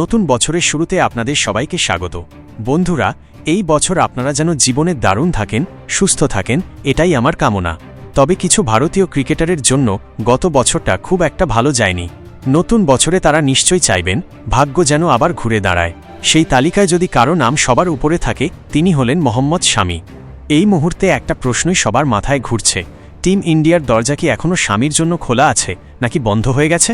নতুন বছরের শুরুতে আপনাদের সবাইকে স্বাগত। বন্ধুরা, এই বছর আপনারা যেন জীবনে দারুণ থাকেন, সুস্থ থাকেন, এটাই আমার কামনা। তবে কিছু ভারতীয় ক্রিকেটারের জন্য গত বছরটা খুব একটা ভালো যায়নি। নতুন বছরে তারা নিশ্চয়ই চাইবেন, ভাগ্য যেন আবার ঘুরে দাঁড়ায়। সেই তালিকায় যদি কারও নাম সবার উপরে থাকে, তিনি হলেন মোহাম্মদ স্বামী এই মুহূর্তে একটা প্রশ্নই সবার মাথায় ঘুরছে, টিম ইন্ডিয়ার দরজা কি এখনও স্বামীর জন্য খোলা আছে, নাকি বন্ধ হয়ে গেছে?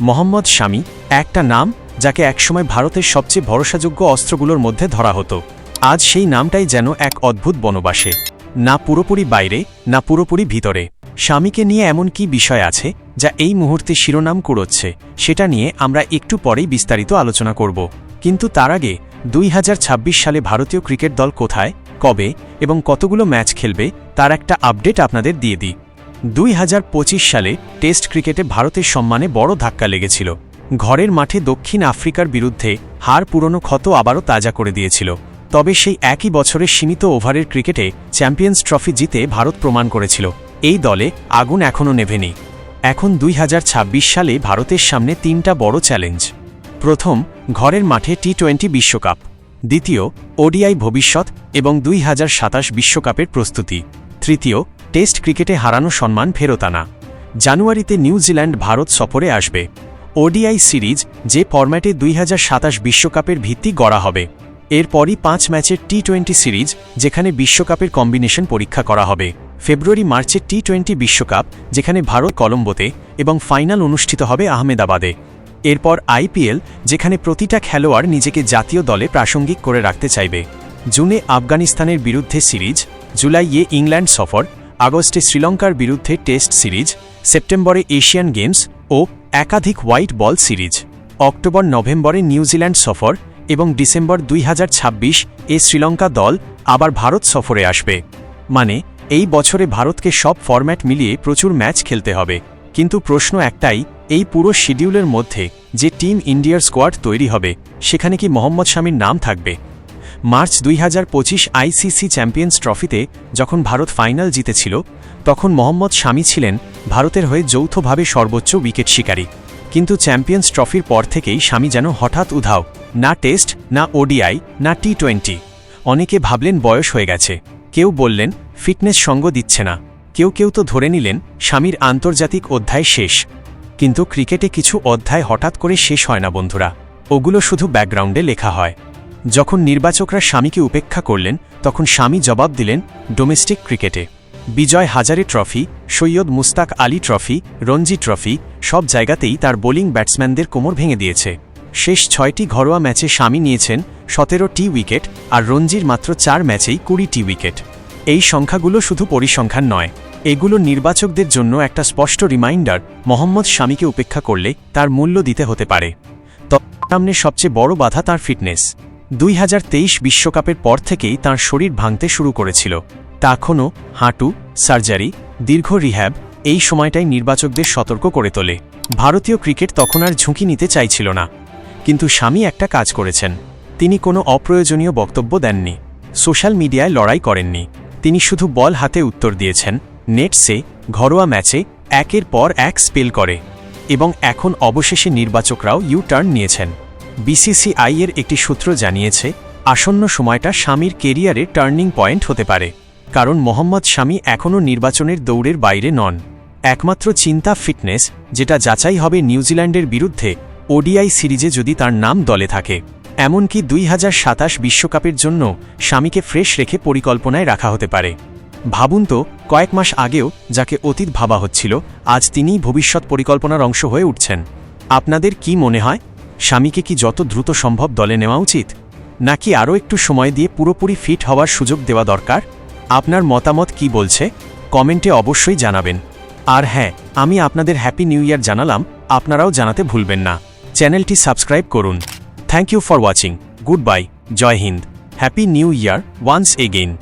মোহাম্মদ স্বামী একটা নাম যাকে একসময় ভারতের সবচেয়ে ভরসাযোগ্য অস্ত্রগুলোর মধ্যে ধরা হতো। আজ সেই নামটাই যেন এক অদ্ভুত বনবাসে। না পুরোপুরি বাইরে, না পুরোপুরি ভিতরে। স্বামীকে নিয়ে এমন কি বিষয় আছে, যা এই মুহূর্তে শিরোনাম কুড়োচ্ছে, সেটা নিয়ে আমরা একটু পরেই বিস্তারিত আলোচনা করব। কিন্তু তার আগে, দুই হাজার ছাব্বিশ সালে ভারতীয় ক্রিকেট দল কোথায়, কবে এবং কতগুলো ম্যাচ খেলবে, তার একটা আপডেট আপনাদের দিয়ে দিই। দুই হাজার পঁচিশ সালে টেস্ট ক্রিকেটে ভারতের সম্মানে বড় ধাক্কা লেগেছিল। ঘরের মাঠে দক্ষিণ আফ্রিকার বিরুদ্ধে হার পুরনো ক্ষত আবারও তাজা করে দিয়েছিল। তবে সেই একই বছরের সীমিত ওভারের ক্রিকেটে চ্যাম্পিয়ন্স ট্রফি জিতে ভারত প্রমাণ করেছিল। এই দলে আগুন এখনও নেভেনি। এখন দুই হাজার ছাব্বিশ সালে ভারতের সামনে তিনটা বড় চ্যালেঞ্জ। প্রথম, ঘরের মাঠে টি টোয়েন্টি বিশ্বকাপ। দ্বিতীয়, ওডিআই ভবিষ্যৎ এবং দুই বিশ্বকাপের প্রস্তুতি। তৃতীয়, টেস্ট ক্রিকেটে হারানো সম্মান ফেরত আনা। জানুয়ারিতে নিউজিল্যান্ড ভারত সফরে আসবে। ওডিআই সিরিজ যে ফরম্যাটে দুই বিশ্বকাপের ভিত্তি গড়া হবে। এরপরই পাঁচ ম্যাচের টি টোয়েন্টি সিরিজ, যেখানে বিশ্বকাপের কম্বিনেশন পরীক্ষা করা হবে। ফেব্রুয়ারি মার্চের টি টোয়েন্টি বিশ্বকাপ, যেখানে ভারত কলম্বোতে এবং ফাইনাল অনুষ্ঠিত হবে আহমেদাবাদে। এরপর আইপিএল যেখানে প্রতিটা খেলোয়াড় নিজেকে জাতীয় দলে প্রাসঙ্গিক করে রাখতে চাইবে। জুনে আফগানিস্তানের বিরুদ্ধে সিরিজ, জুলাইয়ে ইংল্যান্ড সফর, আগস্টে শ্রীলঙ্কার বিরুদ্ধে টেস্ট সিরিজ, সেপ্টেম্বরে এশিয়ান গেমস ও একাধিক হোয়াইট বল সিরিজ, অক্টোবর নভেম্বরে নিউজিল্যান্ড সফর এবং ডিসেম্বর দুই হাজার ছাব্বিশ এ শ্রীলঙ্কা দল আবার ভারত সফরে আসবে। মানে এই বছরে ভারতকে সব ফরম্যাট মিলিয়ে প্রচুর ম্যাচ খেলতে হবে। কিন্তু প্রশ্ন একটাই, এই পুরো শিডিউলের মধ্যে যে টিম ইন্ডিয়ার স্কোয়াড তৈরি হবে, সেখানে কি মোহাম্মদ শামির নাম থাকবে? মার্চ দুই হাজার পঁচিশ আইসিসি চ্যাম্পিয়ন্স ট্রফিতে যখন ভারত ফাইনাল জিতেছিল, তখন মোহাম্মদ শামি ছিলেন ভারতের হয়ে যৌথভাবে সর্বোচ্চ উইকেট শিকারী। কিন্তু চ্যাম্পিয়ন্স ট্রফির পর থেকেই স্বামী যেন হঠাৎ উধাও, না টেস্ট, না ওডিআই, না টি টোয়েন্টি অনেকে ভাবলেন বয়স হয়ে গেছে। কেউ বললেন, ফিটনেস সঙ্গ দিচ্ছে না। কেউ কেউ তো ধরে নিলেন স্বামীর আন্তর্জাতিক অধ্যায় শেষ। কিন্তু ক্রিকেটে কিছু অধ্যায় হঠাৎ করে শেষ হয় না বন্ধুরা। ওগুলো শুধু ব্যাকগ্রাউন্ডে লেখা হয়। যখন নির্বাচকরা স্বামীকে উপেক্ষা করলেন, তখন স্বামী জবাব দিলেন, ডোমেস্টিক ক্রিকেটে। Vijay Hazare trophy, Syed Mushtaq Ali trophy, Ranji trophy, সব জায়গাতেই তার বোলিং ব্যাটসম্যানদের কোমর ভেঙে দিয়েছে। শেষ ছয়টি ঘরোয়া ম্যাচে স্বামী নিয়েছেন সতেরো টি উইকেট আর রঞ্জির মাত্র চার ম্যাচেই কুড়ি টি উইকেট। এই সংখ্যাগুলো শুধু পরিসংখ্যান নয়, এগুলো নির্বাচকদের জন্য একটা স্পষ্ট রিমাইন্ডার, মোহাম্মদ স্বামীকে উপেক্ষা করলে তার মূল্য দিতে হতে পারে। সামনে সবচেয়ে বড় বাধা তার ফিটনেস। দুই বিশ্বকাপের পর থেকেই তার শরীর ভাঙতে শুরু করেছিল। তখনও হাঁটু, সার্জারি, দীর্ঘ রিহ্যাব এই সময়টাই নির্বাচকদের সতর্ক করে তোলে। ভারতীয় ক্রিকেট তখন আর ঝুঁকি নিতে চাইছিল না। কিন্তু স্বামী একটা কাজ করেছেন। তিনি কোনো অপ্রয়োজনীয় বক্তব্য দেননি। সোশ্যাল মিডিয়ায় লড়াই করেননি। তিনি শুধু বল হাতে উত্তর দিয়েছেন, নেটসে, ঘরোয়া ম্যাচে একের পর এক স্পেল করে। এবং এখন অবশেষে নির্বাচকরাও ইউ টার্ন নিয়েছেন। বিসিসিআই এর একটি সূত্র জানিয়েছে, আসন্ন সময়টা স্বামীর কেরিয়ারে টার্নিং পয়েন্ট হতে পারে, কারণ মোহাম্মদ স্বামী এখনও নির্বাচনের দৌড়ের বাইরে নন। একমাত্র চিন্তা ফিটনেস, যেটা যাচাই হবে নিউজিল্যান্ডের বিরুদ্ধে, ওডিআই সিরিজে যদি তার নাম দলে থাকে। এমনকি দুই হাজার সাতাশ বিশ্বকাপের জন্য স্বামীকে ফ্রেশ রেখে পরিকল্পনায় রাখা হতে পারে। ভাবুন তো, কয়েক মাস আগেও যাকে অতীত ভাবা হচ্ছিল, আজ তিনিই ভবিষ্যৎ পরিকল্পনার অংশ হয়ে উঠছেন। আপনাদের কি মনে হয়? স্বামীকে কি যত দ্রুত সম্ভব দলে নেওয়া উচিত? নাকি আরও একটু সময় দিয়ে পুরোপুরি ফিট হওয়ার সুযোগ দেওয়া দরকার? আপনার মতামত কি বলছে? কমেন্টে অবশ্যই জানাবেন। আর হ্যাঁ আমি আপনাদের হ্যাপি নিউ ইয়ার জানালাম, আপনারাও জানাতে ভুলবেন না। চ্যানেলটি সাবস্ক্রাইব করুন। Thank you for watching. Good bye. Joy Hind. Happy new year once again.